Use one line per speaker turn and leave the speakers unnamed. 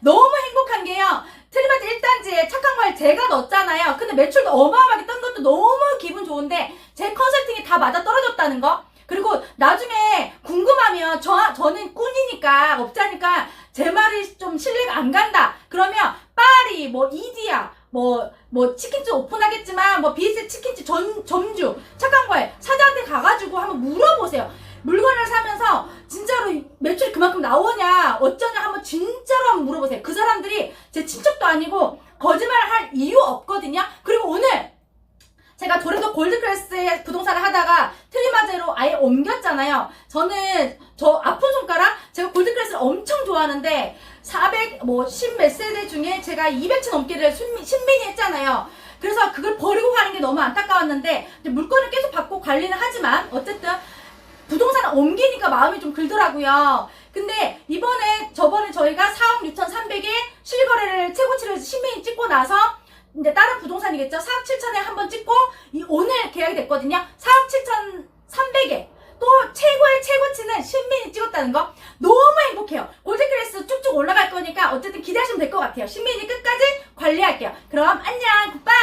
너무 행복한 게요. 트리마트 1단지에 착한 걸 제가 넣었잖아요. 근데 매출도 어마어마하게 뜬 것도 너무 기분 좋은데 제 컨설팅이 다 맞아 떨어졌다는 거. 그리고 나중에 궁금하면 저, 저는 꾼이니까 업자니까 제 말이 좀 신뢰가 안 간다. 그러면 파리, 뭐 이디야, 뭐, 뭐 치킨집 오픈하겠지만 뭐 BS 치킨집 전, 점주 착한 거에 사장한테 가가지고 한번 물어보세요. 물건을 사면서 진짜로 매출이 그만큼 나오냐 어쩌냐 한번 진짜로 한번 물어보세요. 그 사람들이 제 친척도 아니고 거짓말을 할 이유 없거든요. 그리고 오늘 제가 도레도 골드크래스에 부동산을 하다가 트리마제로 아예 옮겼잖아요. 저는 저 아픈 손가락 제가 골드크래스를 엄청 좋아하는데 400뭐10몇 세대 중에 제가 200채 넘게를 신미, 신민이 했잖아요. 그래서 그걸 버리고 가는 게 너무 안타까웠는데 물건을 계속 받고 관리는 하지만 어쨌든 부동산을 옮기니까 마음이 좀 들더라고요. 근데 저희가 4억 6,300에 실거래를 최고치를 신민이 찍고 나서 이제 다른 부동산이겠죠. 4억 7천에 한번 찍고 이 오늘 계약이 됐거든요. 4억 7,300에 또 최고의 최고치는 신민이 찍었다는 거 너무 행복해요. 골드크래스 쭉쭉 올라갈 거니까 어쨌든 기대하시면 될 것 같아요. 신민이 끝까지 관리할게요. 그럼 안녕. 굿바이.